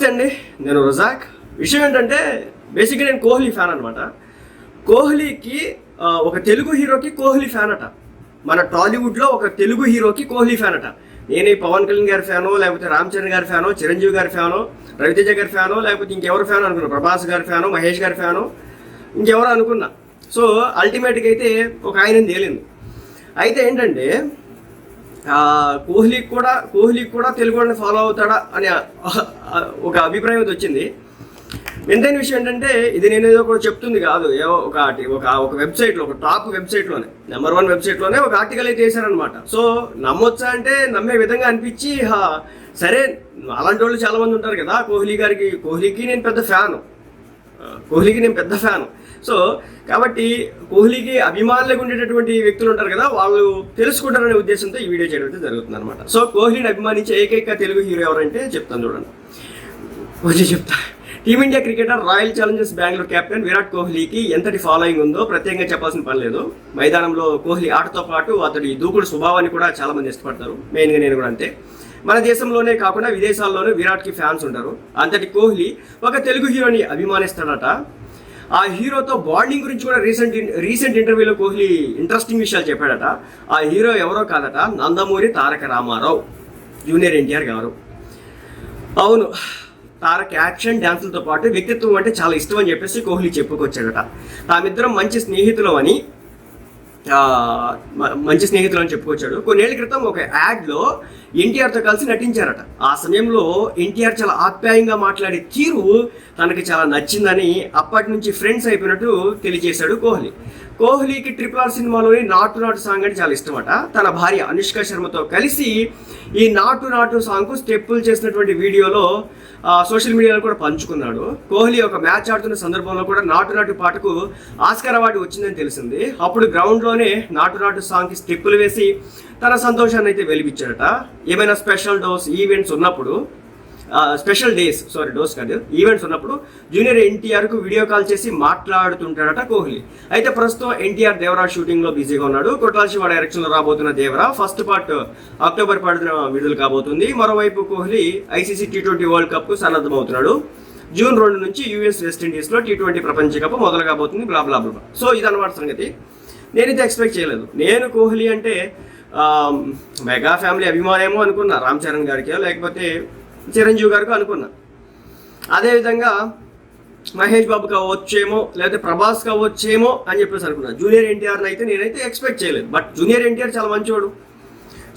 నమస్తే అండి. నేను రుజాక్. విషయం ఏంటంటే బేసిక్గా నేను కోహ్లీ ఫ్యాన్ అనమాట కోహ్లీకి ఒక తెలుగు హీరోకి కోహ్లీ ఫ్యాన్ అట. మన టాలీవుడ్లో ఒక తెలుగు హీరోకి కోహ్లీ ఫ్యాన్ అట. నేనే పవన్ కళ్యాణ్ గారి ఫ్యానో లేకపోతే రామ్ చరణ్ గారి ఫ్యానో చిరంజీవి గారి ఫ్యానో రవితేజ గారి ఫ్యానో లేకపోతే ఇంకెవరు ఫ్యాన్ అనుకున్నా? ప్రభాస్ గారి ఫ్యానో మహేష్ గారి ఫ్యానో ఇంకెవరు అనుకున్నా? సో అల్టిమేట్గా అయితే ఒక ఆయన తేలింది. అయితే ఏంటంటే కోహ్లీ కూడా కోహ్లీ కూడా తెలుగు ఫాలో అవుతాడా అనే ఒక అభిప్రాయం అయితే వచ్చింది. వింతైన విషయం ఏంటంటే ఇది నేను ఏదో ఒకటి చెప్తుంది కాదు. ఏవో ఒక ఒక ఒక వెబ్సైట్లో ఒక టాప్ వెబ్సైట్లోనే నెంబర్ వన్ వెబ్సైట్లోనే ఒక ఆర్టికల్ అయితే వేశారనమాట సో నమ్మొచ్చా అంటే నమ్మే విధంగా అనిపించి సరే అలాంటి వాళ్ళు చాలామంది ఉంటారు కదా కోహ్లీ గారికి కోహ్లీకి నేను పెద్ద ఫ్యాను కోహ్లీకి నేను పెద్ద ఫ్యాన్. సో కాబట్టి కోహ్లీకి అభిమానులకు ఉండేటటువంటి వ్యక్తులు ఉంటారు కదా వాళ్ళు తెలుసుకుంటారనే ఉద్దేశంతో ఈ వీడియో చేయడం అయితే జరుగుతుంది అనమాట సో కోహ్లీని అభిమానించే ఏకైక తెలుగు హీరో ఎవరంటే చెప్తాను చూడండి. వచ్చి చెప్తా. Team India cricketer Royal Challengers Bengaluru captain Virat కోహ్లీకి ఎంతటి ఫాలోయింగ్ ఉందో ప్రత్యేకంగా చెప్పాల్సిన పని లేదు. మైదానంలో కోహ్లీ ఆటతో పాటు అతడి దూకుడు స్వభావాన్ని కూడా చాలా మంది ఇష్టపడతారు. మెయిన్గా నేను కూడా అంతే. మన దేశంలోనే కాకుండా విదేశాల్లోనూ విరాట్కి ఫ్యాన్స్ ఉంటారు. అంతటి కోహ్లీ ఒక తెలుగు హీరోని అభిమానిస్తాడట. ఆ హీరోతో బాండింగ్ గురించి కూడా రీసెంట్ రీసెంట్ ఇంటర్వ్యూలో కోహ్లీ ఇంట్రెస్టింగ్ విషయాలు చెప్పాడట. ఆ హీరో ఎవరో కాదట నందమూరి తారక రామారావు జూనియర్ ఎన్టీఆర్ గారు. అవును తారక్ యాక్షన్ డ్యాన్సులతో పాటు వ్యక్తిత్వం అంటే చాలా ఇష్టం అని చెప్పేసి కోహ్లీ చెప్పుకొచ్చాడట. తామిద్దరం మంచి స్నేహితులం అని మంచి స్నేహితులు అని చెప్పుకొచ్చాడు. కొన్నేళ్ళ క్రితం ఒక యాడ్లో ఎన్టీఆర్తో కలిసి నటించారట. ఆ సమయంలో ఎన్టీఆర్ చాలా ఆప్యాయంగా మాట్లాడే తీరు తనకి చాలా నచ్చిందని అప్పటి నుంచి ఫ్రెండ్స్ అయిపోయినట్టు తెలియజేశాడు కోహ్లీ. కోహ్లీకి ట్రిపుల్ ఆర్ సినిమాలోని నాటు నాటు సాంగ్ అంటే చాలా ఇష్టమట తన భార్య అనుష్క శర్మతో కలిసి ఈ నాటు నాటు సాంగ్కు స్టెప్పులు చేసినటువంటి వీడియోలో సోషల్ మీడియాలో కూడా పంచుకున్నాడు. కోహ్లీ ఒక మ్యాచ్ ఆడుతున్న సందర్భంలో కూడా నాటు నాటు పాటకు ఆస్కార్ అవార్డు వచ్చిందని తెలిసింది. అప్పుడు గ్రౌండ్లోనే నాటు నాటు సాంగ్కి స్టెప్పులు వేసి తన సంతోషాన్ని అయితే వెలిపించాడట. ఏమైనా స్పెషల్ డోస్ ఈవెంట్స్ ఉన్నప్పుడు స్పెషల్ డేస్ సారీ డోస్ కాదు ఈవెంట్స్ ఉన్నప్పుడు జూనియర్ ఎన్టీఆర్కు వీడియో కాల్ చేసి మాట్లాడుతుంటాడట కోహ్లీ. అయితే ప్రస్తుతం ఎన్టీఆర్ దేవరా షూటింగ్లో బిజీగా ఉన్నాడు. కొట్టాల శివ డైరెక్షన్లో రాబోతున్న దేవరా ఫస్ట్ పార్ట్ అక్టోబర్ పడుతున్న విడుదల కాబోతుంది. మరోవైపు Kohli ICC T twenty world కప్కు సన్నద్ధమవుతున్నాడు. జూన్ రెండు నుంచి యూఎస్ వెస్టిండీస్లో టీ ట్వంటీ ప్రపంచ కప్ మొదలు కాబోతుంది బ్లా బ్లా బ్లా సో ఇదన్నమాట సంగతి. నేనైతే ఎక్స్పెక్ట్ చేయలేదు. నేను కోహ్లీ అంటే మెగా ఫ్యామిలీ అభిమానేమో అనుకున్నా రామ్ చరణ్ గారికి లేకపోతే చిరంజీవి గారికి అనుకున్నా. అదేవిధంగా మహేష్ బాబు కావచ్చేమో లేకపోతే ప్రభాస్ కావచ్చేమో అని చెప్పేసి అనుకున్నా. జూనియర్ ఎన్టీఆర్ని అయితే నేనైతే ఎక్స్పెక్ట్ చేయలేదు. బట్ జూనియర్ ఎన్టీఆర్ చాలా మంచివాడు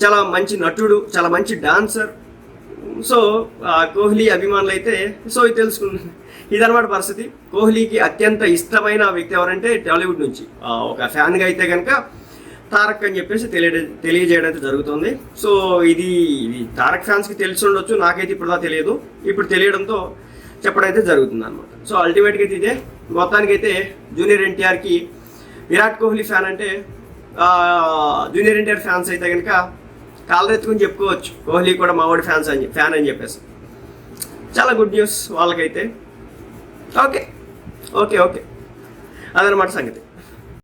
చాలా మంచి నటుడు చాలా మంచి డాన్సర్. సో కోహ్లీ అభిమానులు అయితే సో ఇది తెలుసుకున్నాను ఇదన్నమాట పరిస్థితి. కోహ్లీకి అత్యంత ఇష్టమైన వ్యక్తి ఎవరంటే టాలీవుడ్ నుంచి ఒక ఫ్యాన్గా అయితే కనుక తారక్ అని చెప్పేసి తెలియ తెలియజేయడం అయితే జరుగుతుంది. సో ఇది ఇది తారక్ ఫ్యాన్స్కి తెలిసి ఉండొచ్చు. నాకైతే ఇప్పుడు తెలియదు. ఇప్పుడు తెలియడంతో చెప్పడం అయితే జరుగుతుంది అనమాట సో అల్టిమేట్గా అయితే ఇదే. మొత్తానికైతే జూనియర్ ఎన్టీఆర్కి విరాట్ కోహ్లీ ఫ్యాన్ అంటే జూనియర్ ఎన్టీఆర్ ఫ్యాన్స్ అయితే కనుక కాలరెత్తుకుని చెప్పుకోవచ్చు. కోహ్లీ కూడా మావాడి ఫ్యాన్స్ అని ఫ్యాన్ అని చెప్పేసి. చాలా గుడ్ న్యూస్ వాళ్ళకైతే. ఓకే. Okay okay. అదనమాట సంగతి.